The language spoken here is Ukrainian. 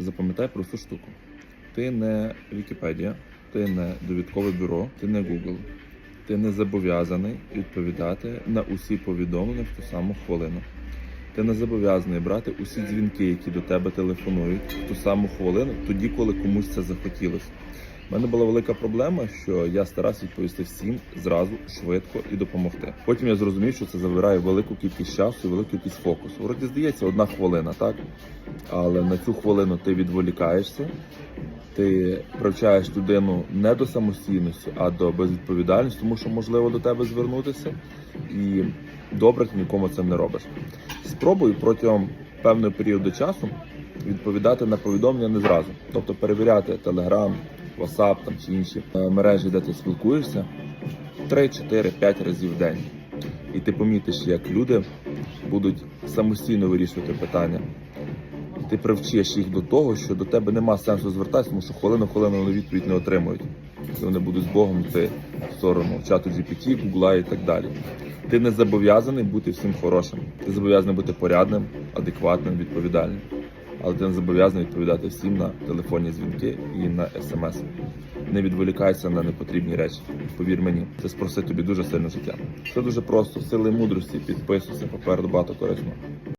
Запам'ятай просту штуку. Ти не Вікіпедія, ти не довідкове бюро, ти не Google. Ти не зобов'язаний відповідати на усі повідомлення в ту саму хвилину. Ти не зобов'язаний брати усі дзвінки, які до тебе телефонують в ту саму хвилину, тоді, коли комусь це захотілося. У мене була велика проблема, що я старався відповісти всім зразу, швидко і допомогти. Потім я зрозумів, що це забирає велику кількість часу велику кількість фокусу. Вроді здається, одна хвилина, так? Але на цю хвилину ти відволікаєшся, ти привчаєш людину не до самостійності, а до безвідповідальності, тому що можливо до тебе звернутися. І добре ти нікому цим не робиш. Спробуй протягом певного періоду часу відповідати на повідомлення не зразу, тобто перевіряти Telegram, WhatsApp там чи інші е, мережі, де ти спілкуєшся, 3, 4, 5 разів в день. І ти помітиш, як люди будуть самостійно вирішувати питання. Ти привчиш їх до того, що до тебе нема сенсу звертатися, тому що хвилину хвилину вони відповідь не отримують. І вони будуть з Богом йти в сторону чату GPT, Гугла і так далі. Ти не зобов'язаний бути всім хорошим. Ти зобов'язаний бути порядним, адекватним, відповідальним. Але ти не зобов'язаний відповідати всім на телефонні дзвінки і на смс. Не відволікайся на непотрібні речі. Повір мені, це спросить тобі дуже сильно життя. Це дуже просто, сили мудрості, підписуйся, попереду багато корисного.